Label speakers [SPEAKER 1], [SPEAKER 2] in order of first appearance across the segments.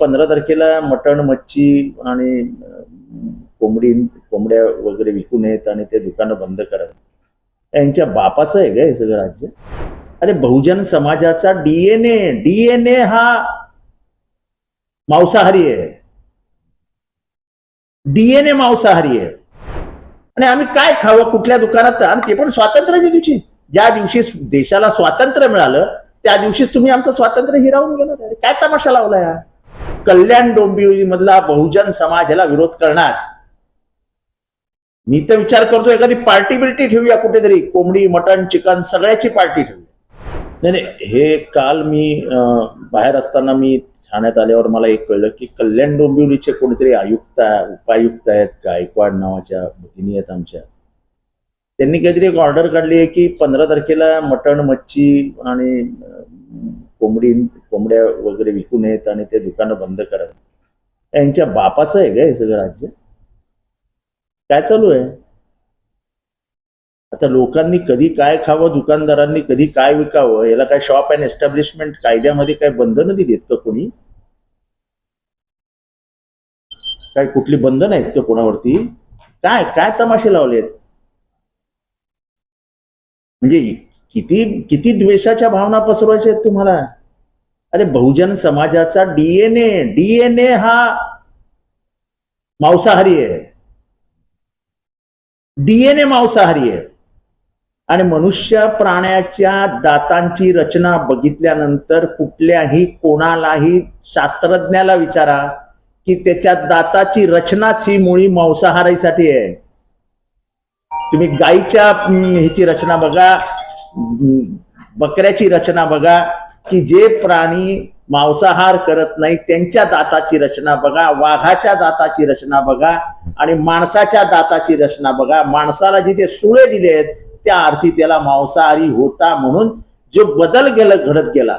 [SPEAKER 1] पंधरा तारखेला मटण मच्छी आणि कोंबडी कोंबड्या वगैरे विकू नयेत आणि ते दुकानं बंद करा यांच्या बापाचं आहे का हे सगळं राज्य. अरे बहुजन समाजाचा डीएनए डीएनए हा मांसाहारी आहे. डीएनए मांसाहारी आहे. आणि आम्ही काय खावं कुठल्या दुकानात? आणि ते पण स्वातंत्र्याच्या दिवशी. ज्या दिवशी देशाला स्वातंत्र्य मिळालं त्या दिवशीच तुम्ही आमचं स्वातंत्र्य हिरावून गेलं काय तमाशा लावला या कल्याण डोंबिवली मधला बहुजन समाज विरोध करणार. मी तर विचार करतो एखादी पार्टी बिर्टी ठेवूया कुठेतरी. कोंबडी मटण चिकन सगळ्याची पार्टी ठेवूया. नाही नाही हे काल मी बाहेर असताना मी ठाण्यात आल्यावर मला एक कळलं की कल्याण डोंबिवलीचे कोणीतरी आयुक्त आहे, उपायुक्त आहेत गायकवाड नावाच्या भगिनी आहेत आमच्या. त्यांनी काहीतरी एक ऑर्डर काढली आहे की पंधरा तारखेला मटण मच्छी आणि कोंबडी कोंबड्या वगैरे विकू नयेत आणि ते दुकानं बंद करा यांच्या बापाचं आहे का हे सगळं राज्य? काय चालू आहे? आता लोकांनी कधी काय खावं दुकानदारांनी कधी काय विकावं याला काय शॉप अँड एस्टॅब्लिशमेंट कायद्यामध्ये काय बंधनं दिलीत का कोणी? काय कुठली बंधन आहेत का कोणावरती? काय काय तमाशे लावलेत म्हणजे किती किती द्वेषाच्या भावना पसरवायच्या आहेत तुम्हाला? अरे बहुजन समाजाचा डीएनए डीएनए हा मांसाहारी आहे. डीएनए मांसाहारी आहे. आणि मनुष्य प्राण्याच्या दातांची रचना बघितल्यानंतर कुठल्याही कोणालाही शास्त्रज्ञाला विचारा की त्याच्या दाताची रचनाच ही मुळी मांसाहारीसाठी आहे. तुम्ही गाईच्या ह्याची रचना बघा बकऱ्याची रचना बघा की जे प्राणी मांसाहार करत नाही त्यांच्या दाताची रचना बघा वाघाच्या दाताची रचना बघा आणि माणसाच्या दाताची रचना बघा. माणसाला जिथे सुळे दिले आहेत त्या अर्थी त्याला मांसाहारी होता म्हणून जो बदल गेला घडत गेला.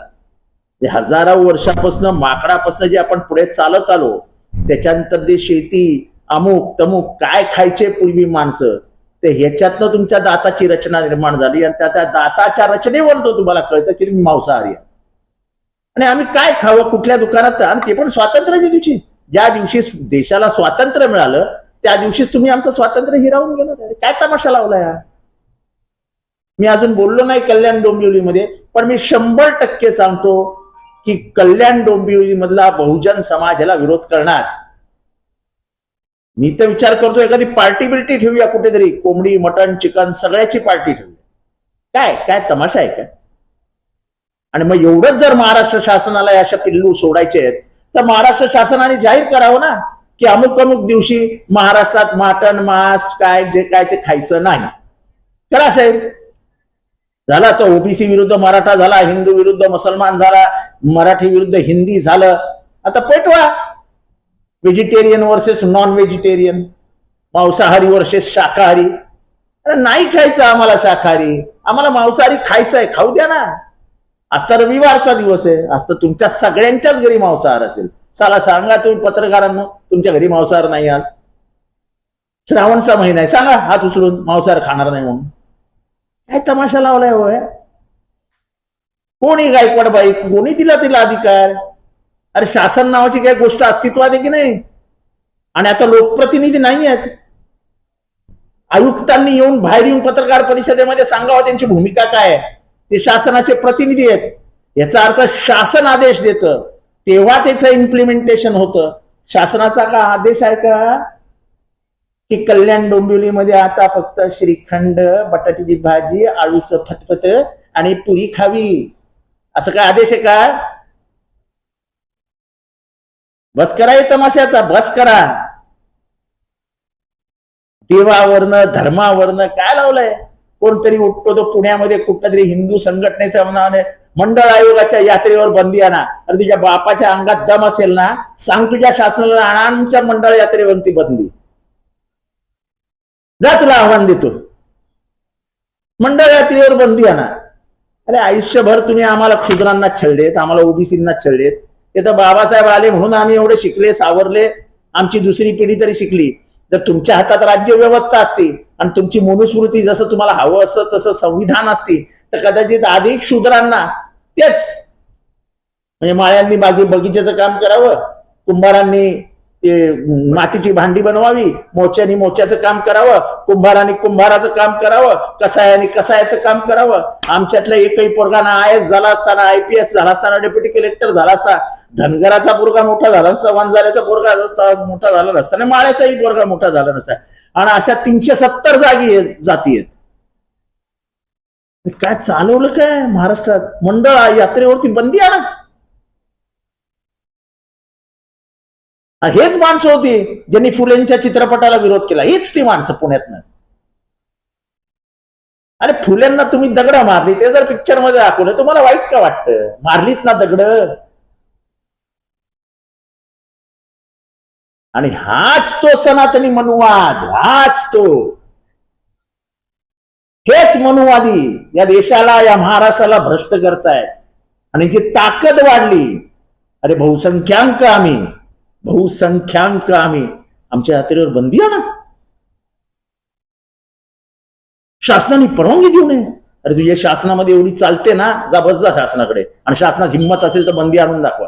[SPEAKER 1] हजारो वर्षापासून माकडापासून जे आपण पुढे चालत आलो त्याच्यानंतर जे शेती अमुक तमुक काय खायचे पूर्वी माणसं ते ह्याच्यातनं तुमच्या दाताची रचना निर्माण झाली आणि त्या त्या दाताच्या रचनेवर तो तुम्हाला कळतं की तुम्ही मांसाहारी आहे आणि आम्ही काय खावं कुठल्या दुकानात आणि ते पण स्वातंत्र्याच्या दिवशी. ज्या दिवशी देशाला स्वातंत्र्य मिळालं त्या दिवशीच तुम्ही आमचं स्वातंत्र्य हिरावून गेलं काय तमाशा लावला या मी अजून बोललो नाही कल्याण डोंबिवलीमध्ये पण मी शंभर टक्के सांगतो की कल्याण डोंबिवली मधला बहुजन समाज विरोध करणार. मी तर विचार करतो एखादी पार्टी बिर्टी ठेवूया कुठेतरी कोंबडी मटण चिकन सगळ्याची पार्टी ठेवूया. काय? काय तमाशा आहे काय? आणि मग एवढंच जर महाराष्ट्र शासनाला अशा पिल्लू सोडायचे आहेत तर महाराष्ट्र शासनाने जाहीर करावं ना की अमुक अमुक दिवशी महाराष्ट्रात मटण मांस काय जे काय ते खायचं नाही. करा साहेब. झाला तो ओबीसी विरुद्ध मराठा झाला हिंदू विरुद्ध मुसलमान झाला मराठी विरुद्ध हिंदी झालं. आता पेटवा. व्हेजिटेरियन वर्सेस नॉन व्हेजिटेरियन मांसाहारी वर्सेस शाकाहारी. अरे नाही खायचं आम्हाला शाकाहारी. आम्हाला मांसाहारी खायचं आहे खाऊ द्या ना. आज तर रविवारचा दिवस आहे. आज तर तुमच्या सगळ्यांच्याच घरी मांसाहार असेल. चला सांगा तुम्ही पत्रकारांना तुमच्या घरी मांसाहार नाही आज. श्रावणचा महिना आहे सांगा हात उचलून मांसाहार खाणार नाही म्हणून. काय तमाशा लावलाय होय कोणी गायकवाड बाई कोणी दिला तिला अधिकार? अरे शासन नावाची काही गोष्ट अस्तित्वात आहे की नाही? आणि आता लोकप्रतिनिधी नाही आहेत. आयुक्तांनी येऊन बाहेर येऊन पत्रकार परिषदेमध्ये सांगावं त्यांची भूमिका काय आहे? ते शासनाचे प्रतिनिधी आहेत. याचा अर्थ शासन आदेश देतं. तेव्हा त्याचं इम्प्लिमेंटेशन होतं. शासनाचा का आदेश आहे का? की कल्याण डोंबिवलीमध्ये आता फक्त श्रीखंड बटाट्याची भाजी आळूचं फतफत आणि पुरी खावी. असं काय आदेश आहे का? बस करा हे तमाशाचा बस करा. देवावरनं धर्मावरनं काय लावलंय? कोणतरी उठतो तो पुण्यामध्ये कुठल्या तरी हिंदू संघटनेच्या नावाने मंडळ आयोगाच्या यात्रेवर बंदी आणा. अरे तुझ्या बापाच्या अंगात दम असेल ना सांग तुझ्या शासनाला आणा आमच्या मंडळ यात्रेवरती बंदी. जा तुला आव्हान देतो. मंडळ यात्रेवर बंदी आणा. अरे आयुष्यभर तुम्ही आम्हाला क्षुद्रांना छळलेत आम्हाला ओबीसींना छळलेत. ते तर बाबासाहेब आले म्हणून आम्ही एवढे शिकले सावरले. आमची दुसरी पिढी तरी शिकली. जर तुमच्या हातात राज्य व्यवस्था असती. आणि तुमची मनुस्मृती जसं तुम्हाला हवं असं तसं संविधान असती तर कदाचित अधिक शूद्रांना तेच. म्हणजे माळ्यांनी मागे बगीच्याचं काम करावं कुंभारांनी ते मातीची भांडी बनवावी मोच्यानी मोच्याचं काम करावं कुंभारांनी कुंभाराचं काम करावं कसायानी कसायाचं काम करावं. आमच्यातल्या एकही पोरगाना आय एस झाला असताना आय पी एस झाला असताना डेप्युटी कलेक्टर झाला असता धनगराचा पोरगा मोठा झाला असता वंजाऱ्याचा पोरगा असता मोठा झाला नसता आणि माळ्याचाही पोरगा मोठा झाला नसता. आणि अशा तीनशे सत्तर जागी आहेत- जाती आहेत. काय चालवलं काय महाराष्ट्रात? मंडळ यात्रेवरती बंदी आणा. हेच माणसं होती ज्यांनी फुलेंच्या चित्रपटाला विरोध केला. हीच ती माणसं पुण्यातनं. अरे फुल्यांना तुम्ही दगड मारली. ते जर पिक्चरमध्ये दाखवलं तुम्हाला वाईट का वाटतं? मारलीत ना दगड. आणि हाच तो सनातनी मनुवाद हाच तो. हेच मनुवादी या देशाला या महाराष्ट्राला भ्रष्ट करतायत आणि जी ताकद वाढली अरे बहुसंख्याक आम्ही बहुसंख्याक आम्ही आमच्या यात्रेवर बंदी आहे ना शासनाने परवानगी देऊ नये. अरे तुझ्या शासनामध्ये एवढी चालते ना जा बस जा शासनाकडे. आणि शासनात हिंमत असेल तर बंदी आणून दाखवा.